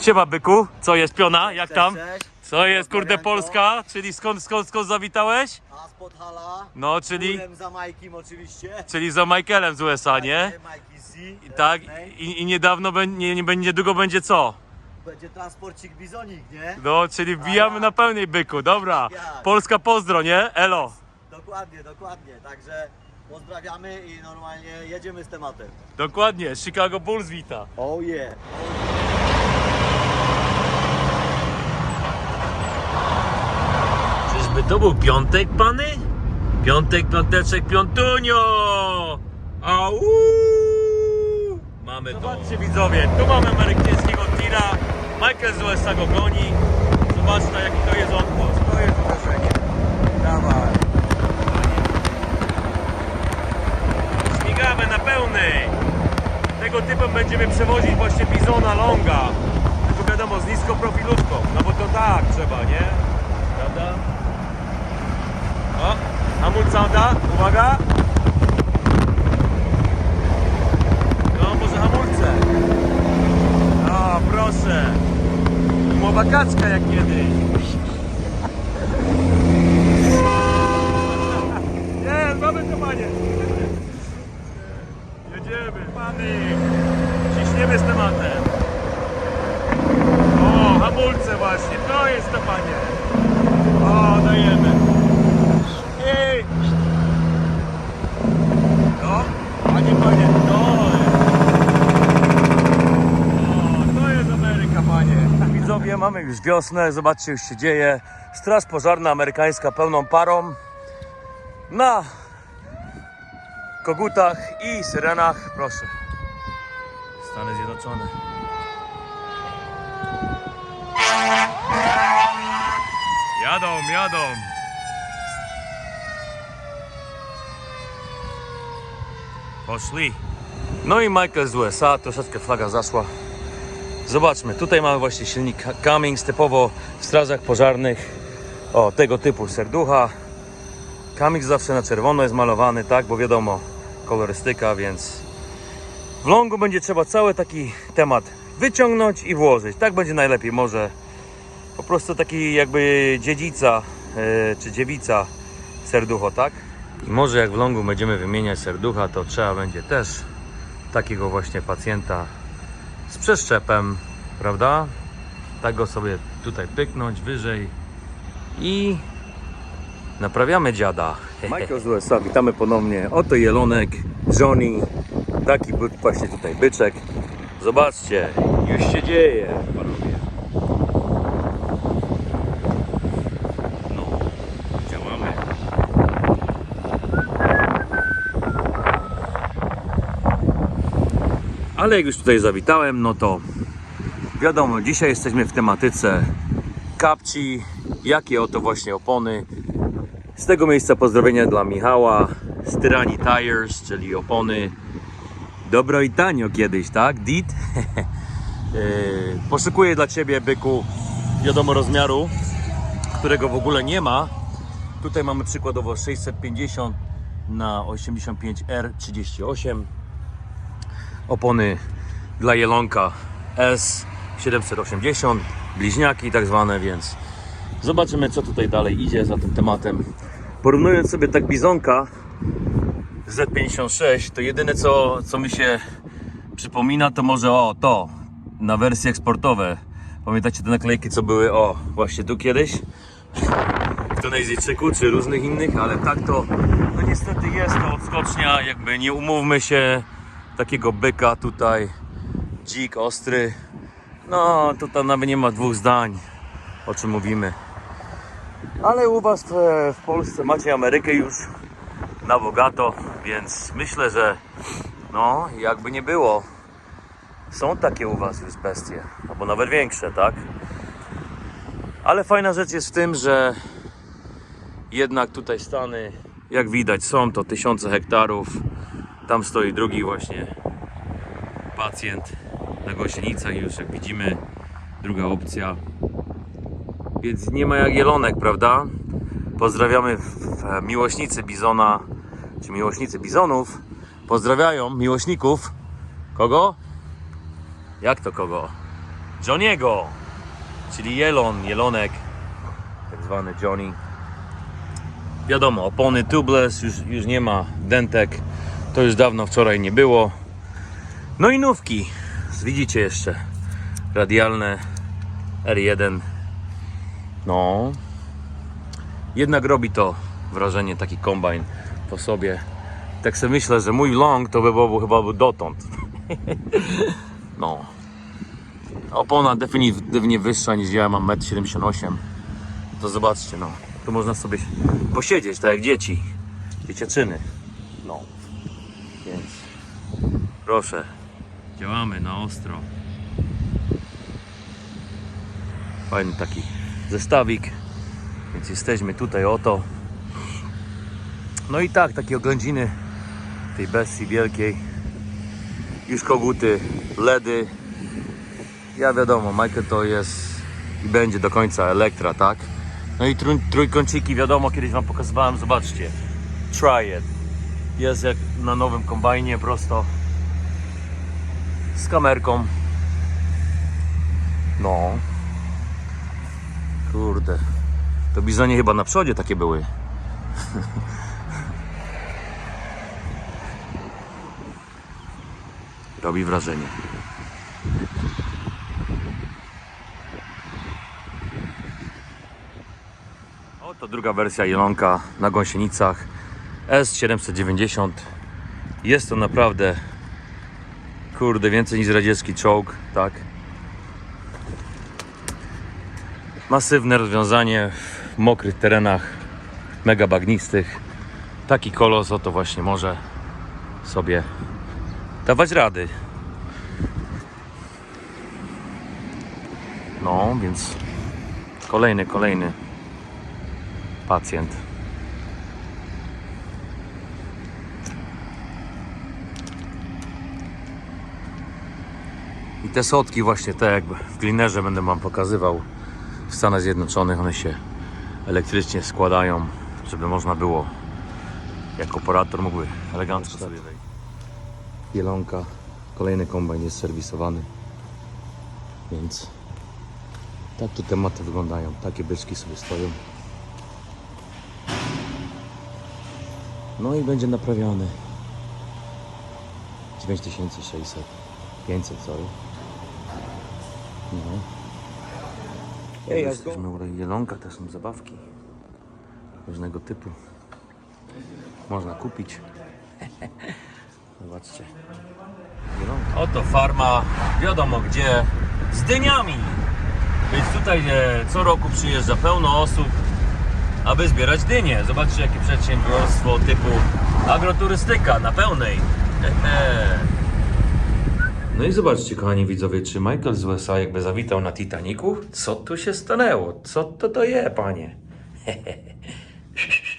Siema byku, co jest piona, jak tam? Co jest kurde. Polska? Czyli skąd, skąd, skąd zawitałeś? a spod hala. No, czyli, za Majkiem oczywiście. czyli za Michaelem z USA, nie? C. I tak, i, i niedawno, nie, nie, niedługo będzie co? Będzie transporcik bizonik, nie? No, czyli wbijamy na pełnej byku, dobra. Polska pozdro, nie? Elo. Dokładnie, dokładnie. Także pozdrawiamy i normalnie jedziemy z tematem. Dokładnie, Chicago Bulls wita. Oh yeah. Czyżby to był piątek, pany? Piątek, piąteczek, piątunio! Au! Mamy Zobaczcie widzowie, tu mamy amerykańskiego tira. Michael z USA go goni. Zobaczcie jaki to jest odgłos. To jest uderzenie. Dawaj. Na pełnej. Tego typu będziemy przewozić właśnie bizona longa. Tylko wiadomo, z niską profilówką. No bo to tak trzeba, nie? Prawda? O, hamulca da, uwaga. No, może hamulce. O, proszę. Umowa kaczka jak kiedyś. Nie, mamy to panie. Jedziemy, pany. Ciśniemy z tematem. O, hamulce właśnie, to jest to panie. O, dajemy. Ej! No, panie, panie, to O, to jest Ameryka, panie. Widzowie, mamy już wiosnę, zobaczcie, już się dzieje. Straż pożarna amerykańska pełną parą. Na kogutach i syrenach, proszę. Stany Zjednoczone. Jadą, jadą. Poszli. No i Michael z USA, troszeczkę flaga zaszła. Zobaczmy, tutaj mamy właśnie silnik Cummins, typowo w strażach pożarnych. O, tego typu serducha. Cummins zawsze na czerwono jest malowany, tak, bo wiadomo, kolorystyka, więc w longu będzie trzeba cały taki temat wyciągnąć i włożyć. Tak będzie najlepiej, może po prostu taki jakby dziedzica e, czy dziewica serducho, tak? I może jak w longu będziemy wymieniać serducha, to trzeba będzie też takiego właśnie pacjenta z przeszczepem, prawda? Tak go sobie tutaj pyknąć wyżej i naprawiamy dziada. Michael z USA, witamy ponownie. Oto Jelonek, Johnny, taki właśnie tutaj byczek. Zobaczcie, już się dzieje, panowie. No, działamy. Ale jak już tutaj zawitałem, no to wiadomo, dzisiaj jesteśmy w tematyce kapci, jakie oto właśnie opony. Z tego miejsca pozdrowienia dla Michała z Tyrani Tires, czyli opony dobro i tanio kiedyś, tak? Dit? Yy, Poszukuję dla Ciebie, byku, wiadomo rozmiaru, którego w ogóle nie ma. Tutaj mamy przykładowo 650 na 85 R38 opony dla jelonka S780 bliźniaki tak zwane, więc zobaczymy co tutaj dalej idzie za tym tematem. Porównując sobie tak bizonka Z56, to jedyne co, co mi się przypomina to może o to na wersje eksportowe. Pamiętacie te naklejki co były o właśnie tu kiedyś? w Tunezjczyku czy różnych innych, ale tak to no niestety jest to odskocznia, jakby nie umówmy się takiego byka tutaj, dzik ostry, no to tam nawet nie ma dwóch zdań o czym mówimy. Ale u Was w, Polsce macie Amerykę już na bogato, więc myślę, że no jakby nie było, są takie u Was już bestie, albo nawet większe, tak? Ale fajna rzecz jest w tym, że jednak tutaj Stany, jak widać, są to tysiące hektarów. Tam stoi drugi właśnie pacjent na gąsienicach już jak widzimy druga opcja. Więc nie ma jak jelonek, prawda? Pozdrawiamy miłośnicy bizona, czy miłośnicy bizonów. Pozdrawiają miłośników. Kogo? Jak to kogo? Johniego, czyli Jelon, Jelonek, tak zwany Johnny. Wiadomo, opony tubeless, już, już nie ma dentek, to już dawno wczoraj nie było. No i nówki, widzicie jeszcze, radialne R1. No, jednak robi to wrażenie taki kombajn po sobie. Tak sobie myślę, że mój long to by było chyba był dotąd. No. Opona definitywnie wyższa niż ja, mam 1,78 m. To zobaczcie, no. Tu można sobie posiedzieć, tak jak dzieci. Dzieciaczyny. No. Proszę. Działamy na ostro. Fajny taki zestawik. Więc jesteśmy tutaj oto. No i tak, takie oględziny tej bestii wielkiej. Już koguty, ledy. Ja wiadomo, Michael to jest i będzie do końca Elektra, tak? No i trój, trójkąciki, wiadomo, kiedyś Wam pokazywałem, zobaczcie. Try it. Jest jak na nowym kombajnie, prosto. Z kamerką. No. Kurde. To bizonie chyba na przodzie takie były. Robi wrażenie. Oto druga wersja Jelonka na gąsienicach S790. Jest to naprawdę kurde więcej niż radziecki czołg, tak? Masywne rozwiązanie w mokrych terenach, mega bagnistych. Taki kolos oto właśnie może sobie dawać rady. No, więc kolejny, kolejny pacjent. Te sotki właśnie te jak w glinerze będę wam pokazywał w Stanach Zjednoczonych one się elektrycznie składają, żeby można było jako operator mógłby elegancko sobie wejść. Jelonka, kolejny kombajn jest serwisowany, więc tak tu tematy wyglądają, takie beczki sobie stoją. No i będzie naprawiany 9600 500 sorry no. Ej, Jesteśmy u Jelonka, też są zabawki różnego typu można kupić zobaczcie Jelonka. Oto farma wiadomo gdzie z dyniami więc tutaj e, co roku przyjeżdża pełno osób aby zbierać dynie. Zobaczcie jakie przedsiębiorstwo typu agroturystyka na pełnej. No i zobaczcie kochani widzowie, czy Michael z USA jakby zawitał na Titaniku? Co tu się stanęło? Co to to je, panie?